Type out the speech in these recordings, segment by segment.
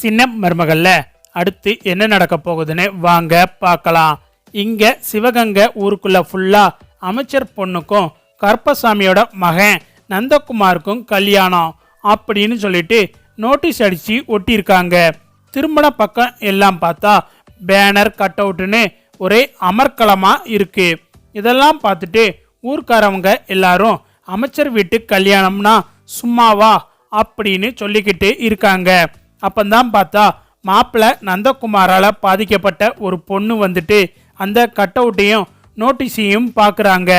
சின்ன மருமகள்ல. அடுத்து என்ன நடக்க போகுதுன்னு வாங்க பார்க்கலாம். இங்க சிவகங்கை ஊருக்குள்ள ஃபுல்லா அமைச்சர் பொண்ணுக்கும் கருப்பசாமியோட மகன் நந்தகுமாருக்கும் கல்யாணம் அப்படின்னு சொல்லிட்டு நோட்டீஸ் அடிச்சு ஒட்டியிருக்காங்க. திருமண பக்கம் எல்லாம் பார்த்தா பேனர் கட் அவுட்டுன்னு ஒரே அமர்க்களமா இருக்கு. இதெல்லாம் பார்த்துட்டு ஊர்க்காரவங்க எல்லாரும் அமைச்சர் வீட்டு கல்யாணம்னா சும்மாவா அப்படின்னு சொல்லிக்கிட்டு இருக்காங்க. அப்பந்தான் பார்த்தா மாப்பிள்ளை நந்தகுமாரால் பாதிக்கப்பட்ட ஒரு பொண்ணு வந்துட்டு அந்த கட் அவுட்டையும் நோட்டீஸையும் பார்க்குறாங்க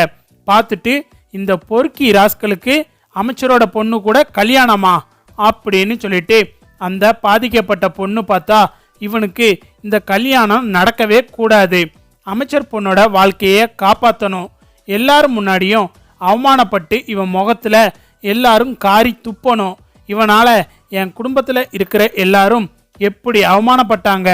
பார்த்துட்டு இந்த பொறுக்கி ராஸ்களுக்கு அமைச்சரோட பொண்ணு கூட கல்யாணமா? அப்படின்னு சொல்லிட்டு அந்த பாதிக்கப்பட்ட பொண்ணு பார்த்தா இவனுக்கு இந்த கல்யாணம் நடக்கவே கூடாது. அமைச்சர் பொண்ணோட வாழ்க்கையை காப்பாற்றணும் எல்லாரும் முன்னாடியும் அவமானப்பட்டு இவன் முகத்தில் எல்லாரும் காரி துப்பணும். இவனால் என் குடும்பத்தில் இருக்கிற எல்லாரும் எப்படி அவமானப்பட்டாங்க?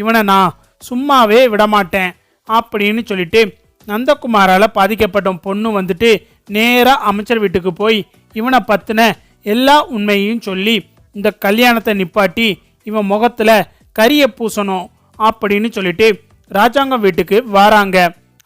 இவனை நான் சும்மாவே விடமாட்டேன் அப்படின்னு சொல்லிட்டு நந்தகுமாரால் பாதிக்கப்பட்ட பொண்ணு வந்துட்டு நேராக அமைச்சர் வீட்டுக்கு போய் இவனை பற்றின எல்லா உண்மையும் சொல்லி இந்த கல்யாணத்தை நிப்பாட்டி இவன் முகத்தில் கரிய பூசணும் அப்படின்னு சொல்லிட்டு ராஜாங்கம் வீட்டுக்கு வராங்க.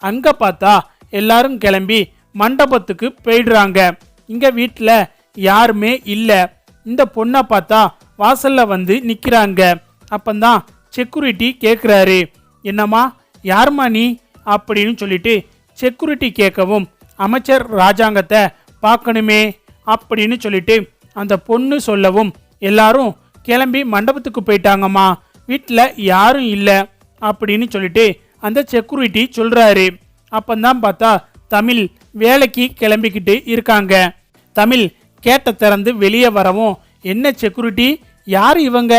அங்கே பார்த்தா எல்லாரும் கிளம்பி மண்டபத்துக்கு போயிடுறாங்க. இங்கே வீட்டில் யாருமே இல்லை. இந்த பொண்ணை பார்த்தா வாசல்ல வந்து நிற்கிறாங்க அப்பந்தான் செக்யூரிட்டி கேட்குறாரு என்னம்மா யார்மா நீ? அப்படின்னு சொல்லிட்டு செக்யூரிட்டி கேட்கவும் அமைச்சர் ராஜாங்கத்தை பார்க்கணுமே அப்படின்னு சொல்லிட்டு அந்த பொண்ணு சொல்லவும் எல்லாரும் கிளம்பி மண்டபத்துக்கு போயிட்டாங்கம்மா. வீட்டில் யாரும் இல்லை அப்படின்னு சொல்லிட்டு அந்த செக்யூரிட்டி சொல்கிறாரு அப்பந்தான் பார்த்தா தமிழ் வேலைக்கு கிளம்பிக்கிட்டு இருக்காங்க. தமிழ் கேட்ட திறந்து வெளியே வரவும் என்ன செக்யூரிட்டி யார் இவங்க?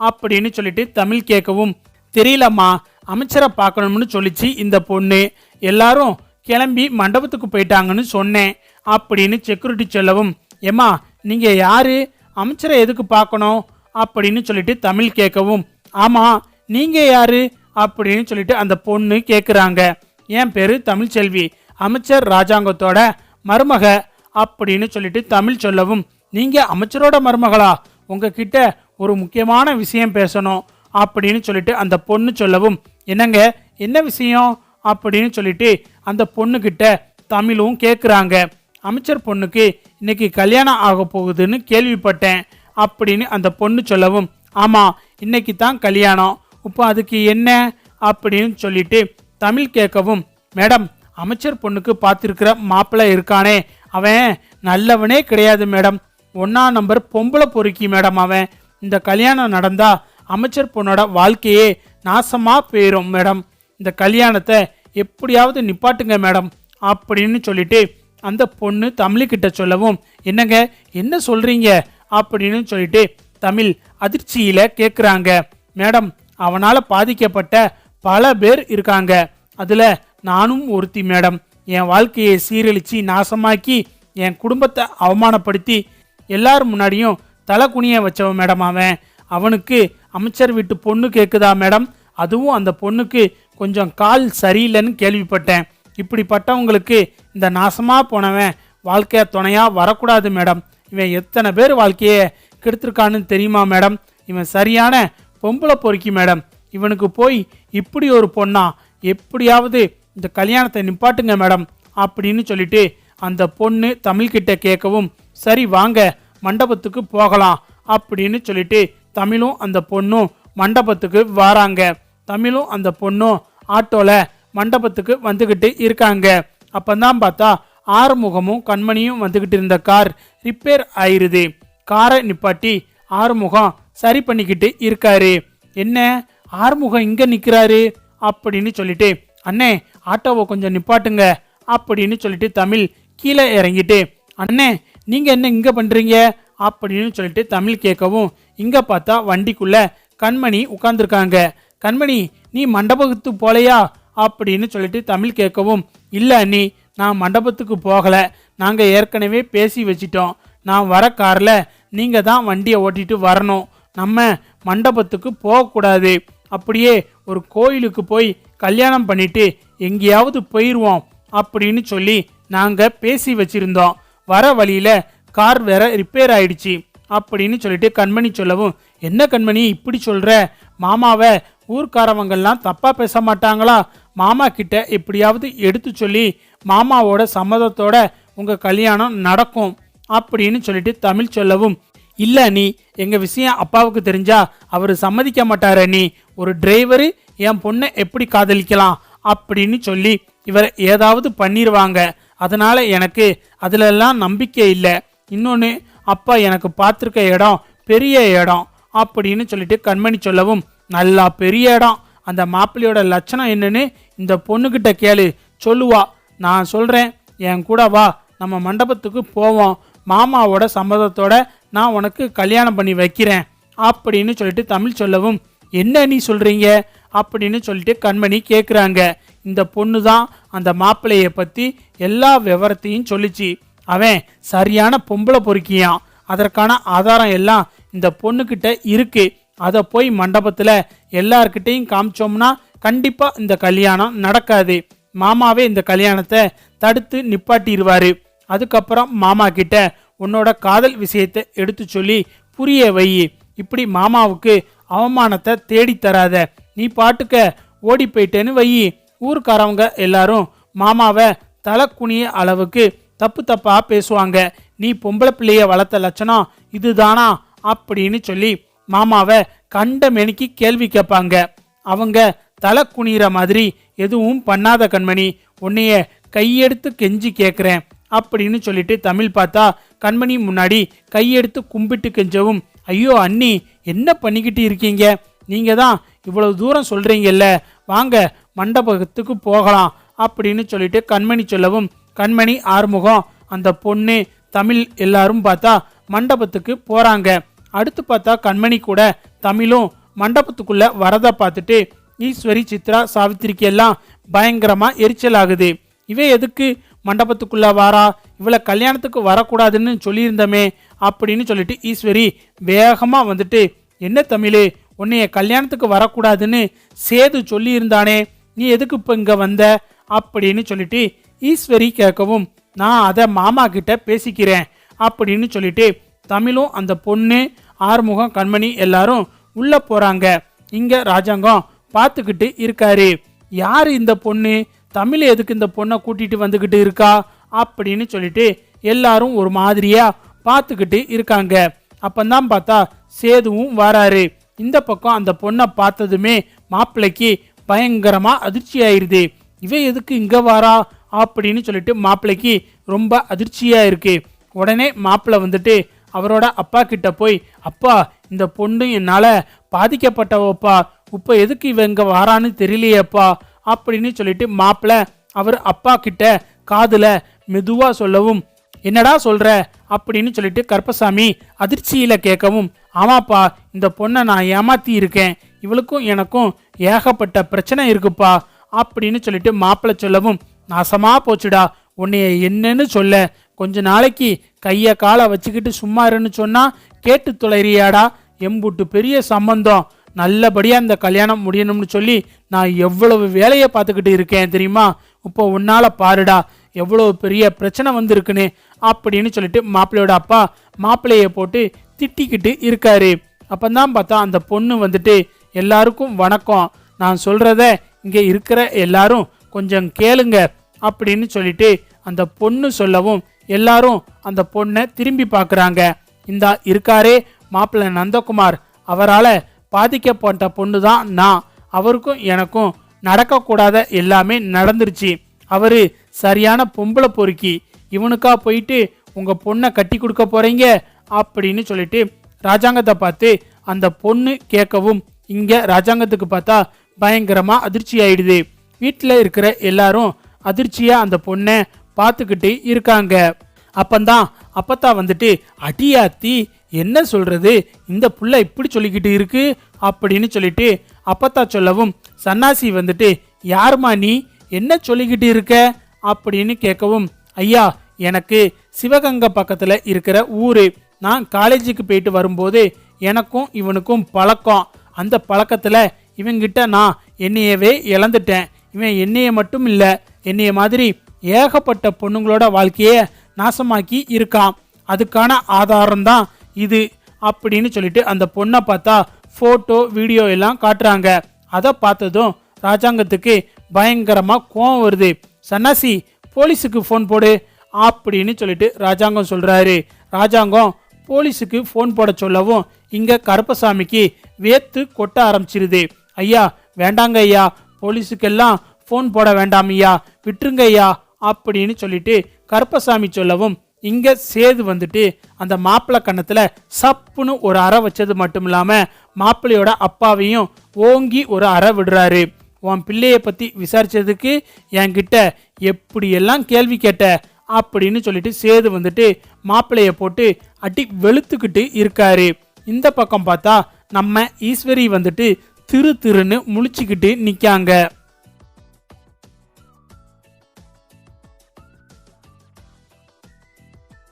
அப்படின்னு சொல்லிட்டு தமிழ் கேட்கவும் தெரியலம்மா அமைச்சரை பார்க்கணும்னு சொல்லிச்சு இந்த பொண்ணு. எல்லாரும் கிளம்பி மண்டபத்துக்கு போயிட்டாங்கன்னு சொன்னேன் அப்படின்னு செக்யூரிட்டி சொல்லவும் ஏம்மா நீங்க யாரு? அமைச்சரை எதுக்கு பார்க்கணும்? அப்படின்னு சொல்லிட்டு தமிழ் கேட்கவும் ஆமா நீங்க யாரு? அப்படின்னு சொல்லிட்டு அந்த பொண்ணு கேட்குறாங்க என் பேரு தமிழ்ச்செல்வி அமைச்சர் ராஜாங்கத்தோட மருமக. அப்படின்னு சொல்லிட்டு தமிழ் சொல்லவும். நீங்கள் அமைச்சரோட மருமகளா உங்ககிட்ட ஒரு முக்கியமான விஷயம் பேசணும் அப்படின்னு சொல்லிட்டு அந்த பொண்ணு சொல்லவும். என்னங்க என்ன விஷயம்? அப்படின்னு சொல்லிட்டு அந்த பொண்ணுக்கிட்ட தமிழும் கேட்குறாங்க அமைச்சர் பொண்ணுக்கு இன்னைக்கு கல்யாணம் ஆக போகுதுன்னு கேள்விப்பட்டேன் அப்படின்னு அந்த பொண்ணு சொல்லவும். ஆமாம் இன்னைக்கு தான் கல்யாணம். இப்போ அதுக்கு என்ன? அப்படின்னு சொல்லிட்டு தமிழ் கேட்கவும். மேடம் அமைச்சர் பொண்ணுக்கு பார்த்துருக்கிற மாப்பிள்ளை இருக்கானே அவன் நல்லவனே கிடையாது மேடம். ஒன்றா நம்பர் பொம்பளை பொறுக்கி மேடம் அவன். இந்த கல்யாணம் நடந்தா அமைச்சர் பொண்ணோட வாழ்க்கையே நாசமாக போயிடும் மேடம். இந்த கல்யாணத்தை எப்படியாவது நிப்பாட்டுங்க மேடம் அப்படின்னு சொல்லிட்டு அந்த பொண்ணு தமிழ்கிட்ட சொல்லவும் என்னங்க என்ன சொல்றீங்க? அப்படின்னு சொல்லிட்டு தமிழ் அதிர்ச்சியில கேட்குறாங்க மேடம் அவனால் பாதிக்கப்பட்ட பல பேர் இருக்காங்க. அதில் நானும் ஒருத்தி மேடம். என் வாழ்க்கையை சீரழித்து நாசமாக்கி என் குடும்பத்தை அவமானப்படுத்தி எல்லார் முன்னாடியும் தலை குனிய வச்சவன் மேடம் அவன். அவனுக்கு அமைச்சர் வீட்டு பொண்ணு கேட்குதா மேடம்? அதுவும் அந்த பொண்ணுக்கு கொஞ்சம் கால் சரியில்லைன்னு கேள்விப்பட்டேன். இப்படிப்பட்டவங்களுக்கு இந்த நாசமாக போனவன் வாழ்க்கையை துணையாக வரக்கூடாது மேடம். இவன் எத்தனை பேர் வாழ்க்கையை கெடுத்திருக்கான்னு தெரியுமா மேடம்? இவன் சரியான பொம்பளை பொறுக்கி மேடம். இவனுக்கு போய் இப்படி ஒரு பொண்ணா? எப்படியாவது இந்த கல்யாணத்தை நிப்பாட்டுங்க மேடம் அப்படின்னு சொல்லிட்டு அந்த பொண்ணு தமிழ்கிட்ட கேட்கவும் சரி வாங்க மண்டபத்துக்கு போகலாம் அப்படின்னு சொல்லிட்டு தமிழும் அந்த பொண்ணும் மண்டபத்துக்கு வராங்க. தமிழும் அந்த பொண்ணும் ஆட்டோவில் மண்டபத்துக்கு வந்துக்கிட்டு இருக்காங்க. அப்பந்தான் பார்த்தா ஆறுமுகமும் கண்மணியும் வந்துக்கிட்டு இருந்த கார் ரிப்பேர் ஆயிருது. காரை நிப்பாட்டி ஆறுமுகம் சரி பண்ணிக்கிட்டு இருக்காரு. என்ன? ஆறுமுகம் இங்கே நிற்கிறாரு அப்படின்னு சொல்லிட்டு அண்ணே ஆட்டோவை கொஞ்சம் நிப்பாட்டுங்க அப்படின்னு சொல்லிட்டு தமிழ் கீழே இறங்கிட்டு அண்ணே நீங்க என்ன இங்க பண்றீங்க? அப்படின்னு சொல்லிட்டு தமிழ் கேட்கவும் இங்க பார்த்தா வண்டிக்குள்ள கண்மணி உட்கார்ந்துருக்காங்க. கண்மணி நீ மண்டபத்து போலையா? அப்படின்னு சொல்லிட்டு தமிழ் கேட்கவும் இல்லை அண்ணி நான் மண்டபத்துக்கு போகலை. நாங்கள் ஏற்கனவே பேசி வச்சிட்டோம். நான் வர காரில் நீங்கள் தான் வண்டியை ஓட்டிட்டு வரணும். நம்ம மண்டபத்துக்கு போகக்கூடாது. அப்படியே ஒரு கோயிலுக்கு போய் கல்யாணம் பண்ணிட்டு எங்கேயாவது போயிடுவோம் அப்படின்னு சொல்லி நாங்கள் பேசி வச்சிருந்தோம். வர வழியில் கார் வேற ரிப்பேர் ஆயிடுச்சு அப்படின்னு சொல்லிட்டு கண்மணி சொல்லவும் என்ன கண்மணி இப்படி சொல்கிற மாமாவை ஊர்க்காரவங்கெல்லாம் தப்பாக பேச மாட்டாங்களா? மாமா கிட்ட எப்படியாவது எடுத்து சொல்லி மாமாவோட சம்மதத்தோட உங்கள் கல்யாணம் நடக்கும். அப்படின்னு சொல்லிட்டு தமிழ் சொல்லவும் இல்ல நீ எங்க விஷயம் அப்பாவுக்கு தெரிஞ்சா அவர் சம்மதிக்க மாட்டாரு நீ ஒரு டிரைவரு என் பொண்ணை எப்படி காதலிக்கலாம் அப்படின்னு சொல்லி இவர் ஏதாவது பண்ணிடுவாங்க அதனால எனக்கு அதுலெல்லாம் நம்பிக்கை இல்லை. இன்னொன்று அப்பா எனக்கு பார்த்துருக்க இடம் பெரிய இடம் அப்படின்னு சொல்லிட்டு கண்மணி சொல்லவும் நல்லா பெரிய இடம். அந்த மாப்பிள்ளையோட லட்சணம் என்னன்னு இந்த பொண்ணுக்கிட்ட கேளு. சொல்லுவா. நான் சொல்கிறேன் என் கூட வா. நம்ம மண்டபத்துக்கு போவோம். மாமாவோட சம்மதத்தோட நான் உனக்கு கல்யாணம் பண்ணி வைக்கிறேன் அப்படின்னு சொல்லிட்டு தமிழ் சொல்லவும் என்ன நீ சொல்கிறீங்க அப்படின்னு சொல்லிட்டு கண்மணி கேட்குறாங்க இந்த பொண்ணு தான் அந்த மாப்பிள்ளையை பற்றி எல்லா விவரத்தையும் சொல்லிச்சு. அவன் சரியான பொம்பளை பொறுக்கியான். அதற்கான ஆதாரம் எல்லாம் இந்த பொண்ணுக்கிட்ட இருக்கு. அதை போய் மண்டபத்தில் எல்லார்கிட்டையும் காமிச்சோம்னா கண்டிப்பாக இந்த கல்யாணம் நடக்காது. மாமாவே இந்த கல்யாணத்தை தடுத்து நிப்பாட்டிடுவார். அதுக்கப்புறம் மாமா கிட்ட உன்னோட காதல் விஷயத்தை எடுத்து சொல்லி புரிய வை. இப்படி மாமாவுக்கு அவமானத்தை தேடி தராத. நீ பாட்டுக்க ஓடி போயிட்டேன்னு வை. ஊருக்காரவங்க எல்லாரும் மாமாவை தலை குனிய அளவுக்கு தப்பு தப்பா பேசுவாங்க. நீ பொம்பளை பிள்ளைய வளர்த்த லட்சணம் இதுதானா? அப்படின்னு சொல்லி மாமாவை கண்ட மெனிக்கு கேள்வி கேட்பாங்க. அவங்க தலை குனிகிற மாதிரி எதுவும் பண்ணாத கண்மணி உன்னைய கையெடுத்து கெஞ்சி கேட்குறேன். அப்படின்னு சொல்லிட்டு தமிழ் பார்த்தா கண்மணி முன்னாடி கையெடுத்து கும்பிட்டு கெஞ்சவும் ஐயோ அண்ணி என்ன பண்ணிக்கிட்டு இருக்கீங்க? நீங்க தான் இவ்வளவு தூரம் சொல்றீங்கல்ல. வாங்க மண்டபத்துக்கு போகலாம் அப்படின்னு சொல்லிட்டு கண்மணி சொல்லவும் கண்மணி ஆறுமுகம். அந்த பொண்ணு தமிழ் எல்லாரும் பார்த்தா மண்டபத்துக்கு போறாங்க. அடுத்து பார்த்தா கண்மணி கூட தமிழும் மண்டபத்துக்குள்ள வரதை பார்த்துட்டு ஈஸ்வரி சித்ரா சாவித்திரிக்கு எல்லாம் பயங்கரமா எரிச்சல் ஆகுது இவ எதுக்கு மண்டபத்துக்குள்ளே வாரா இவளை கல்யாணத்துக்கு வரக்கூடாதுன்னு சொல்லியிருந்தமே அப்படின்னு சொல்லிட்டு ஈஸ்வரி வேகமாக வந்துட்டு என்ன தமிழ் உன்னைய கல்யாணத்துக்கு வரக்கூடாதுன்னு சேது சொல்லியிருந்தானே நீ எதுக்கு இப்போ இங்கே வந்த? அப்படின்னு சொல்லிட்டு ஈஸ்வரி கேட்கவும் நான் அதை மாமா கிட்ட பேசிக்கிறேன் அப்படின்னு சொல்லிட்டு தமிழும் அந்த பொண்ணு ஆறுமுகம் கண்மணி எல்லாரும் உள்ளே போகிறாங்க இங்கே ராஜாங்கம் பார்த்துக்கிட்டு இருக்காரு. யார் இந்த பொண்ணு? தமிழ் எதுக்கு இந்த பொண்ணை கூட்டிகிட்டு வந்துக்கிட்டு இருக்கா அப்படின்னு சொல்லிட்டு எல்லாரும் ஒரு மாதிரியாக பார்த்துக்கிட்டு இருக்காங்க. அப்பந்தான் பார்த்தா சேதுவும் வராரு. இந்த பக்கம் அந்த பொண்ணை பார்த்ததுமே மாப்பிள்ளைக்கு பயங்கரமாக அதிர்ச்சி ஆயிடுது இவ எதுக்கு இங்கே வாரா அப்படின்னு சொல்லிட்டு மாப்பிள்ளைக்கு ரொம்ப அதிர்ச்சியாக இருக்கு உடனே மாப்பிள்ளை வந்துட்டு அவரோட அப்பா கிட்ட போய் அப்பா இந்த பொண்ணு என்னால் பாதிக்கப்பட்டவப்பா. இப்போ எதுக்கு இவ இங்கே வாரான்னு தெரியலையேப்பா. அப்படின்னு சொல்லிட்டு மாப்பிள்ள அவர் அப்பா கிட்ட காதுல மெதுவா சொல்லவும் என்னடா சொல்ற? அப்படின்னு சொல்லிட்டு கருப்பசாமி அதிர்ச்சியில கேட்கவும் ஆமாப்பா இந்த பொண்ணை நான் ஏமாத்தி இருக்கேன். இவளுக்கும் எனக்கும் ஏகப்பட்ட பிரச்சனை இருக்குப்பா. அப்படின்னு சொல்லிட்டு மாப்பிள்ளை சொல்லவும் நாசமா போச்சுடா. உன்னைய என்னன்னு சொல்ல. கொஞ்ச நாளைக்கு கைய காலை வச்சுக்கிட்டு சும்மா இருன்னு சொன்னா கேட்டு தொலைறியாடா. எம்புட்டு பெரிய சம்பந்தம். நல்லபடியாக இந்த கல்யாணம் முடியணும்னு சொல்லி நான் எவ்வளவு வேலையை பார்த்துக்கிட்டு இருக்கேன் தெரியுமா? இப்போ உன்னால பாருடா எவ்வளோ பெரிய பிரச்சனை வந்திருக்குன்னு அப்படின்னு சொல்லிட்டு மாப்பிள்ளையோட அப்பா மாப்பிள்ளையை போட்டு திட்டிக்கிட்டு இருக்காரு. அப்போந்தான் பார்த்தா அந்த பொண்ணு வந்துட்டு எல்லாருக்கும் வணக்கம். நான் சொல்கிறத இங்கே இருக்கிற எல்லாரும் கொஞ்சம் கேளுங்க. அப்படின்னு சொல்லிட்டு அந்த பொண்ணு சொல்லவும் எல்லாரும் அந்த பொண்ணை திரும்பி பார்க்குறாங்க. இந்தா இருக்காரே மாப்பிள்ளை நந்தகுமார். அவரால் பாதிக்கப்பட்ட பொண்ணு தான் நான். அவருக்கும் எனக்கும் நடக்கக்கூடாத எல்லாமே நடந்துருச்சு. அவரு சரியான பொம்பளை பொறுக்கி இவனுக்கா போயிட்டு உங்க பொண்ணை கட்டி கொடுக்க போறீங்க? அப்படின்னு சொல்லிட்டு ராஜாங்கத்தை பார்த்து அந்த பொண்ணு கேட்கவும் இங்க ராஜாங்கத்துக்கு பார்த்தா பயங்கரமா அதிர்ச்சி ஆயிடுது. வீட்டில் இருக்கிற எல்லாரும் அதிர்ச்சியா அந்த பொண்ணை பார்த்துக்கிட்டு இருக்காங்க. அப்பந்தான் அப்பத்தா வந்துட்டு அடியாத்தி என்ன சொல்கிறது இந்த புள்ள இப்படி சொல்லிக்கிட்டு இருக்கு அப்படின்னு சொல்லிட்டு அப்பத்தா சொல்லவும் சன்னாசி வந்துட்டு யாருமா நீ? என்ன சொல்லிக்கிட்டு இருக்க? அப்படின்னு கேட்கவும் ஐயா எனக்கு சிவகங்கை பக்கத்தில் இருக்கிற ஊர். நான் காலேஜுக்கு போயிட்டு வரும்போது எனக்கும் இவனுக்கும் பழக்கம். அந்த பழக்கத்தில் இவங்கிட்ட நான் என்னையவே இழந்துட்டேன். இவன் என்னைய மட்டும் இல்லை என்னைய மாதிரி ஏகப்பட்ட பொண்ணுங்களோட வாழ்க்கையை நாசமாக்கி இருக்கான். அதுக்கான ஆதாரம் தான் இது அப்படின்னு சொல்லிட்டு அந்த பொண்ணை பார்த்தா ஃபோட்டோ வீடியோ எல்லாம் காட்டுறாங்க. அதை பார்த்ததும் ராஜாங்கத்துக்கு பயங்கரமாக கோவம் வருது. சன்னாசி போலீஸுக்கு ஃபோன் போடு அப்படின்னு சொல்லிட்டு ராஜாங்கம் சொல்கிறாரு ராஜாங்கம் போலீஸுக்கு ஃபோன் போட சொல்லவும் இங்கே கருப்பசாமிக்கு வேத்து கொட்ட ஆரம்பிச்சிருது. ஐயா வேண்டாங்க ஐயா போலீஸுக்கெல்லாம் ஃபோன் போட வேண்டாம் ஐயா விட்டுருங்க ஐயா அப்படின்னு சொல்லிட்டு கருப்பசாமி சொல்லவும் இங்கே சேது வந்துட்டு அந்த மாப்பிள்ளை கண்ணத்தில் சப்புன்னு ஒரு அறை வச்சது மட்டும் இல்லாமல் மாப்பிள்ளையோட அப்பாவையும் ஓங்கி ஒரு அறை விடுறாரு. உன் பிள்ளையை பற்றி விசாரிச்சதுக்கு என்கிட்ட எப்படியெல்லாம் கேள்வி கேட்ட அப்படின்னு சொல்லிட்டு சேது வந்துட்டு மாப்பிள்ளையை போட்டு அட்டி வெளுத்துக்கிட்டு இருக்காரு. இந்த பக்கம் பார்த்தா நம்ம ஈஸ்வரி வந்துட்டு திரு திருன்னு முழிச்சுக்கிட்டு நிற்காங்க